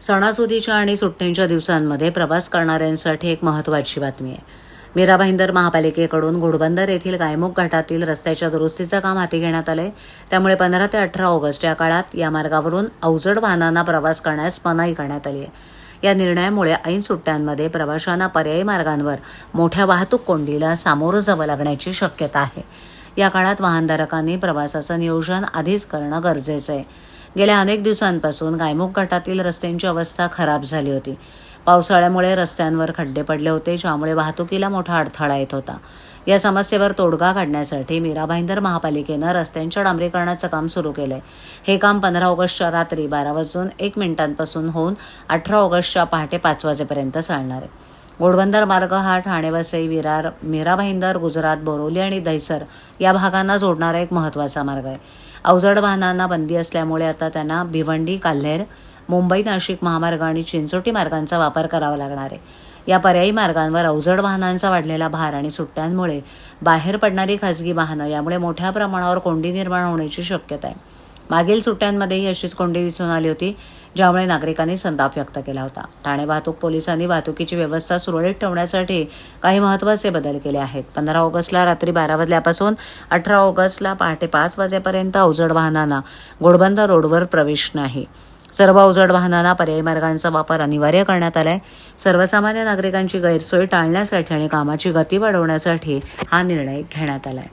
सणासुदीच्या आणि सुट्ट्यांच्या दिवसांमध्ये प्रवास करणाऱ्यांसाठी एक महत्त्वाची बातमी आहे. मीरा भाईंदर महापालिकेकडून घोडबंदर येथील गायमुख घाटातील रस्त्याच्या दुरुस्तीचं काम हाती घेण्यात आलंय. त्यामुळे पंधरा ते अठरा ऑगस्ट या काळात या मार्गावरून अवजड वाहनांना प्रवास करण्यास मनाई करण्यात आली आहे. या निर्णयामुळे ऐन सुट्ट्यांमध्ये प्रवाशांना पर्यायी मार्गांवर मोठ्या वाहतूक कोंडीला सामोरं जावं लागण्याची शक्यता आहे. या काळात वाहनधारकांनी प्रवासाचं नियोजन आधीच करणं गरजेचं आहे. गेल्या अनेक दिवसांपासून गायमुख घाटातील रस्त्यांची अवस्था खराब झाली होती. पावसाळ्यामुळे रस्त्यांवर खड्डे पडले होते ज्यामुळे वाहतुकीला मोठा अडथळा येत होता. या समस्येवर तोडगा काढण्यासाठी मीरा भाईंदर महापालिकेनं रस्त्यांच्या डांबरीकरणाचं काम सुरू केलंय. हे काम पंधरा ऑगस्टच्या रात्री बारा वाजून एक मिनिटांपासून होऊन अठरा ऑगस्टच्या पहाटे पाच वाजेपर्यंत चालणार आहे. घोडबंदर मार्ग हा ठाणे वसई विरार मीरा भाईंदर गुजरात बोरोली आणि दहिसर या भागांना जोडणारा एक महत्त्वाचा मार्ग आहे. अवजड वाहनांना बंदी असल्यामुळे आता त्यांना भिवंडी काल्हेर मुंबई नाशिक महामार्ग आणि चिंचोटी मार्गांचा वापर करावा लागणार आहे. या पर्यायी मार्गांवर अवजड वाहनांचा वाढलेला भार आणि सुट्ट्यांमुळे बाहेर पडणारी खासगी वाहनं यामुळे मोठ्या प्रमाणावर कोंडी निर्माण होण्याची शक्यता आहे. मागील सुट्ट्यांमध्येही अशीच कोंडी दिसून आली होती ज्यामुळे नागरिकांनी संताप व्यक्त केला होता. ठाणे वाहतूक पोलिसांनी वाहतुकीची व्यवस्था सुरळीत ठेवण्यासाठी काही महत्त्वाचे बदल केले आहेत. पंधरा ऑगस्टला रात्री बारा वाजल्यापासून अठरा ऑगस्टला पहाटे पाच वाजेपर्यंत अवजड वाहनांना गोडबंदा रोडवर प्रवेश नाही. सर्व अवजड वाहनांना पर्यायी मार्गांचा वापर अनिवार्य करण्यात आलाय. सर्वसामान्य नागरिकांची गैरसोय टाळण्यासाठी आणि कामाची गती वाढवण्यासाठी हा निर्णय घेण्यात आलाय.